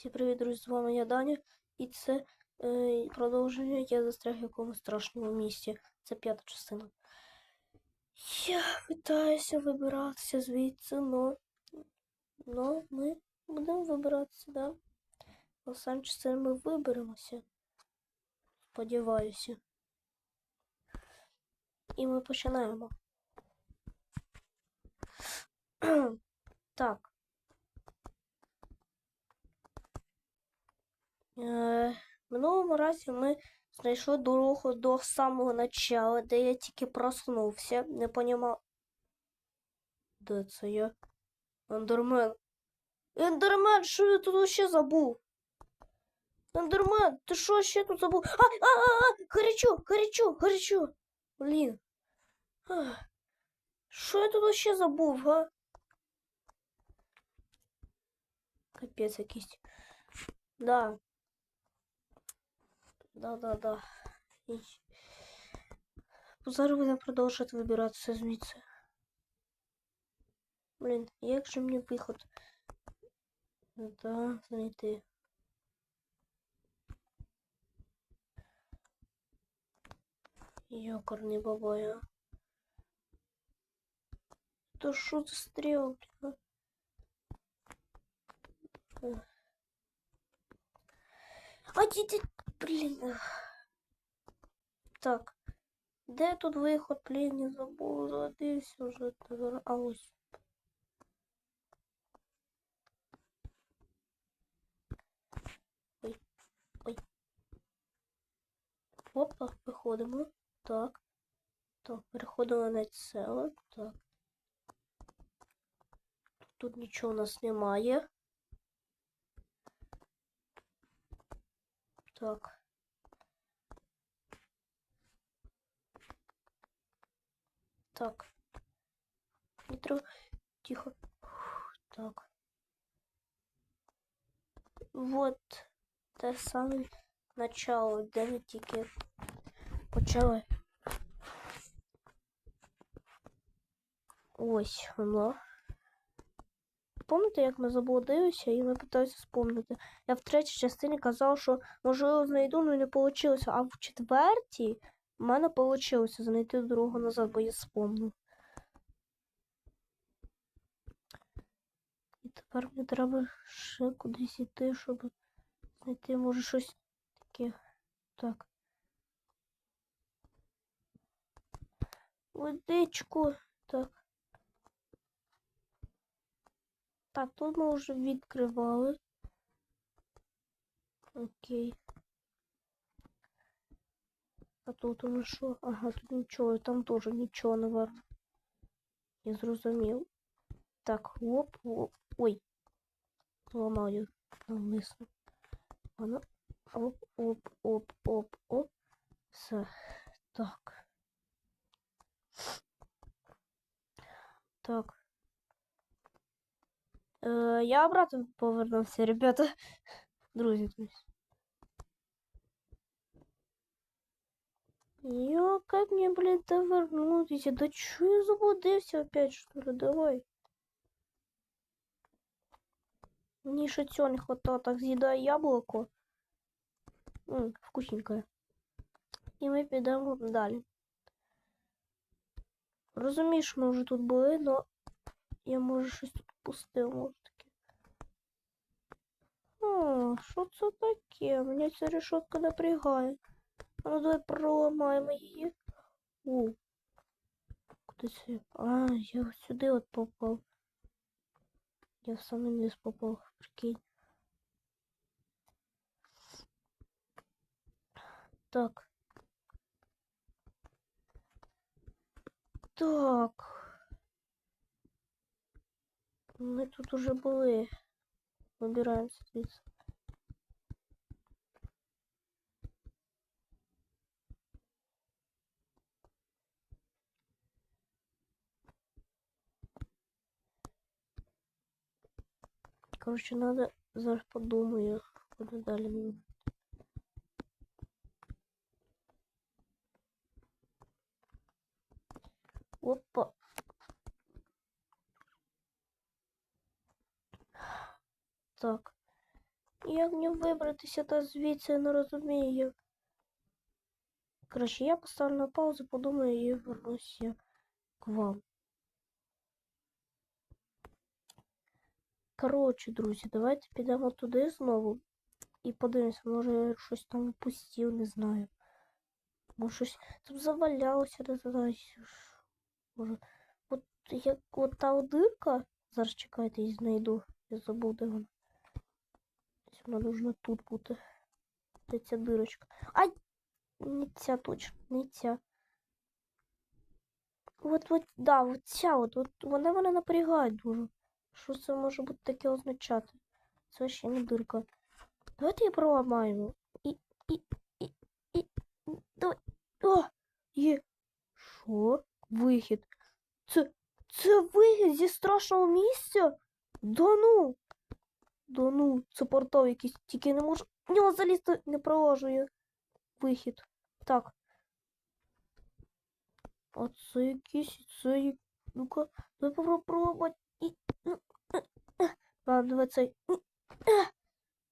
Всім привіт, друзі, з вами я Даня, і це е, продовження я застряг в якомусь страшному місці. Це п'ята частина. Я питаюся вибиратися звідси, но, но ми будемо вибиратися, да? В останній частині ми виберемося. Сподіваюся. І ми починаємо. так. Е, В минулому разі ми знайшли дорогу до самого начала, де я тільки проснувся, не понімав. Де це я? Ендермен. Ендермен, що я тут ще забув? Ендермен, ти що ще тут забув? А, а, а, а, гарячо, гарячо, гарячо. Блін. Що я тут ще забув, га? Капець якийсь. Да. Да-да-да. І... Зараз будемо продовжувати вибиратися звідси. Блін, як же мені виход? Да, знайти. Йокарний бабая. То що за стріл, блін? а? Ех. А діти, блін. Так. Де тут виход, блін, не задився вже. тепер. А ось. Ой, ой. Опа, виходимо. Так. Так, переходимо на цело. Так. Тут нічого у нас немає. Так. Так. Не. Тихо. Так. Вот те саме начало, де ми тільки почали. Ось. Пам'ятаєте, як ми заблудилися і ми питалися спомнити. Я в третій частині казав, що можливо знайду, але не вийшло. А в четвертій в мене вийшло знайти дорогу назад, бо я спомнив. І тепер мені треба ще кудись іти, щоб знайти, може, щось таке. Так. Водичку. Так. Так, тут ми вже відкривали. Окей. А тут у нас що? Ага, тут нічого, там теж нічого, наверно. Я зрозумів. Так, оп, оп. Ой. Ламаю навмисно. Воно. Оп, оп, оп, оп, оп. Все. Так. Так. Е, я обратно повернувся, ребята. Друзі, друзі. Йо, как мне, блин, вернутися? Да чё я заблудився опять, что ли? Давай. Мені ще цього не хватало. Так, з'їдаю яблуко. М, вкусненькое. І ми підемо далі. Розумієш, ми вже тут були, но я може щось тут пустив, може таке. О, що це таке? Мене ця решетка напрягає. А ну давай проламаємо її. О. Куди це? А, я ось сюди от попав. Я в самий низ попав, прикинь. Так. Так. Ми тут уже були. Вибираємося звідси. Короче, надо зараз подумаю, куди далі мені. Опа. Так. Як мені вибратися та звідси не розумію. Коротше, я поставлю на паузу, подумаю і вернуся к вам. Коротше, друзі, давайте підемо туди знову і подивимося, може я щось там упустив, не знаю. Може щось там завалялося, не знаю. Може. От як от та дирка. Зараз чекайте, я знайду. Я забув, де вона. Вона нужна тут бути. Де ця дирочка. Ай! Не ця точно, не ця. От, от, да, от ця от, от вона мене напрягає дуже. Що це може бути таке означати? Це ще не дирка. Давайте її проламаємо. І, і, і, і, давай. О, є. Що? Вихід. Це, це вихід зі страшного місця? Да ну. Да ну, це портал якийсь, тільки не можу в нього залізти, не проложу я. Вихід. Так. А це якийсь, це. Ну-ка, давай попробувати. І... Ладно, давай цей.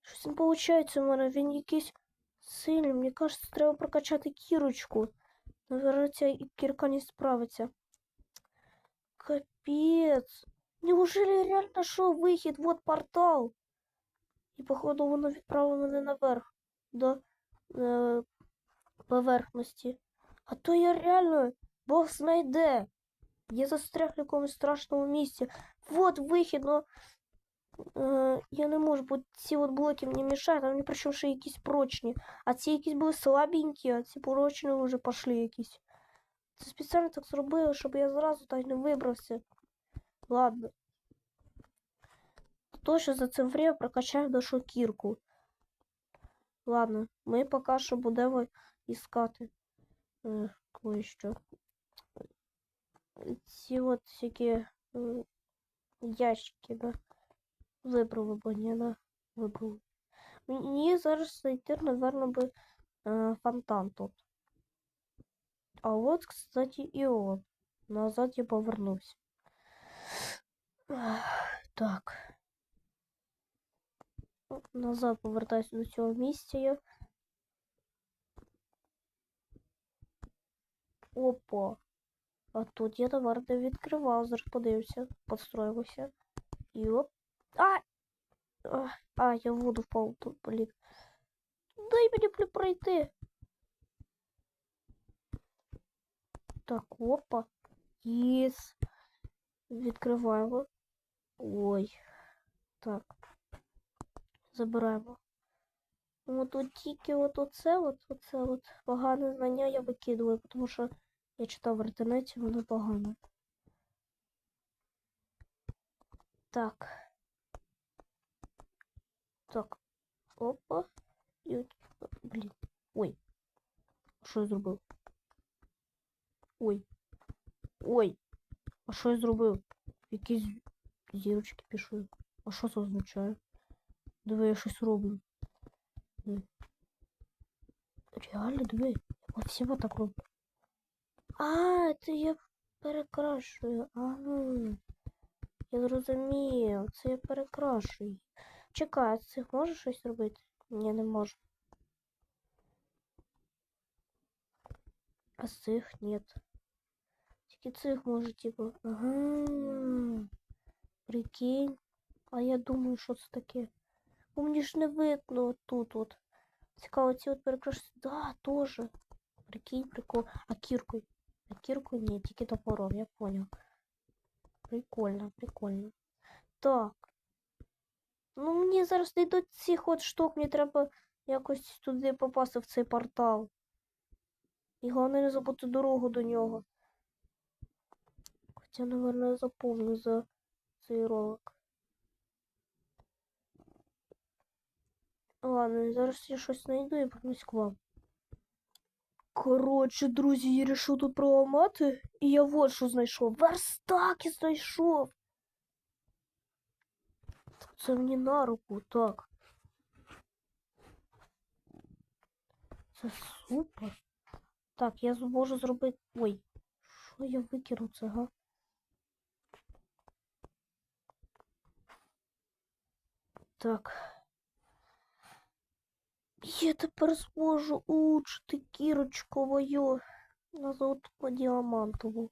Щось не виходить у мене, він якийсь сильний. Мені кажется, треба прокачати кірочку. Наверное, ця кірка не справиться. Капец. Неужели реально нашел выход? Вот портал. І походу воно відправило мене наверх до е, поверхності. А то я реально Бог знайде. Я застряг в якомусь страшному місці. Вот вихід, но е, я не можу, бо ці от блоки мені мішають, а вони причому ще якісь прочні. А ці якісь були слабенькі, а ці прочні вже пішли якісь. Це спеціально так зробили, щоб я зразу так не вибрався. Ладно. Точно за це время прокачаю нашу кірку. Ладно, ми поки що будемо іскати. Е, кое-що. Ці от всякі е, ящики, да. Вибрали бо ні, да. Вибрали. Мені зараз знайти, напевно, би е, фонтан тут. А от, кстати, і он. Назад я повернувся. Так. Назад повертаюся до цього місця. Опа. А тут я товар не відкривав, зараз подивився, подстроївся. І оп. А! А, я в воду впав тут, блін. Дай мені пройти. Так, опа. Єс. Відкриваємо. Ой. Так. Забираємо. От тут тільки от оце, от оце от погане знання я викидую, тому що я читав в інтернеті, воно погане. Так. Так. Опа. І. Блін. Ой. Що я зробив? Ой. Ой. А що я зробив? Якісь зірочки пішли. А що це означає? Диви, я щось роблю. Реально, диви. От всі вот так роблю. А, це я перекрашую. Ага. Я зрозумів. Це я перекрашую. Чекай, а цих може щось робити? Ні, не можу. А з цих нет. Тільки цих може, типу. Ага. Прикинь. А я думаю, що це таке. Бо мені ж не видно тут от. Цікаво, ці от перекрашені. Да, тоже. Прикинь, прикол. А кіркою? А кіркою ні, тільки топором, я понял. Прикольно, прикольно. Так. Ну, мені зараз не йдуть цих от штук, мені треба якось туди попасти в цей портал. І головне не забути дорогу до нього. Хоча, наверное, заповню за цей ролик. Ладно, зараз я щось знайду і вернусь к вам. Коротше, друзі, я вирішив тут проламати, і я вот що знайшов. Верстак я знайшов. Це мені на руку, так. Це супер. Так, я зможу зробити. Ой, що я викину це, га? Так. Я тепер зможу улучшити кірочку мою на золоту діамантову.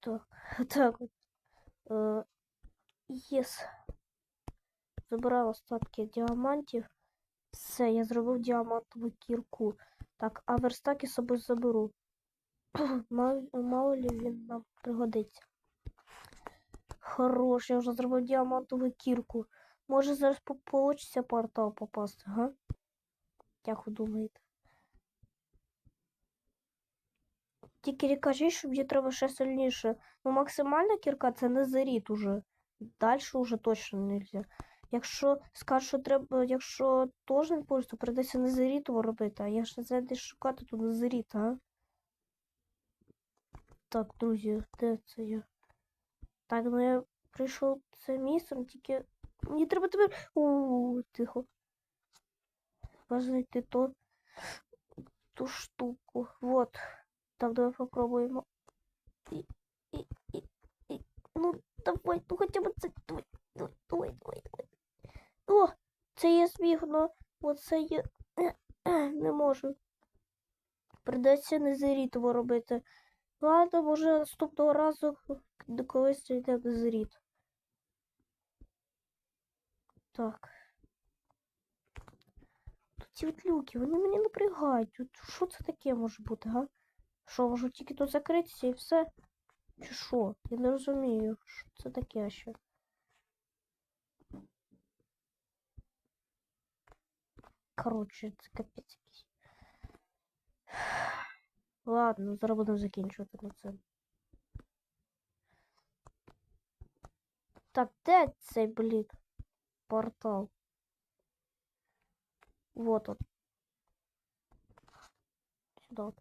Так, так. Е, Єс. Забираю остатки діамантів. Все, я зробив діамантову кірку. Так, а верстаки з собою заберу. Мало, мало ли він нам пригодиться. Хорош, я вже зробив діамантову кірку. Може зараз получиться портал попасти, га? Як ви думаєте? Тільки кажіть, що мені треба ще сильніше. Ну, максимальна кірка це не заріт уже. Далі уже точно не можна. Якщо скажуть, що треба, якщо теж не получиться, то прийдеться незарітово робити, а я ж не знаю, де шукати тут незаріт, а? Так, друзі, де це я? Так, ну я прийшов це місцем, тільки. Мені треба тепер. У, тихо. Знайти то ту штуку. Вот. Так, давай попробуємо. І, і, і, і. Ну, давай, ну хоча б це. Давай, давай, давай, давай, давай. О, це я зміг, но оце я не можу. Придеться незарітово робити. Ладно, може наступного разу до колись йде незаріт. Так. Тут ці от люки, вони мене напрягають. Тут що це таке може бути, га? Що, можу тільки тут закритися і все? Чи що? Я не розумію, що це таке ще. Коротше, це капець якийсь. Ладно, зараз будемо закінчувати на це. Так, де цей, блін, портал? Вот он. Сюда. от.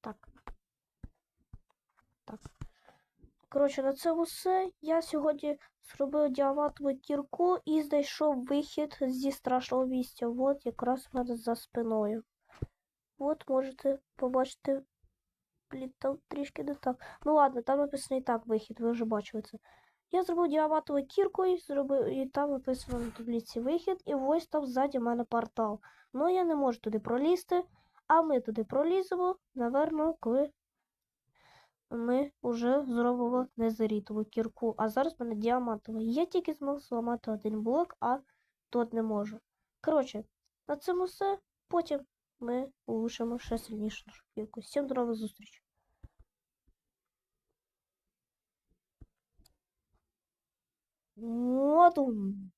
Так. Так. Коротше, на це все. Я сьогодні зробив діамантову кірку і знайшов вихід зі страшного місця. От якраз в мене за спиною. От можете побачити. Блін, трішки не так. Ну ладно, там написано і так вихід, ви вже бачили це. Я зробив діамантову кірку і зробив, і там написано на таблиці вихід, і ось там ззаді в мене портал. Ну я не можу туди пролізти, а ми туди проліземо, наверно, коли ми вже зробимо незарітову кірку. А зараз в мене діамантова. Я тільки змог зламати один блок, а тут не можу. Коротше, на цьому все. Потім ми улучшимо ще сильнішу нашу кірку. Всім до нових зустрічей. Он.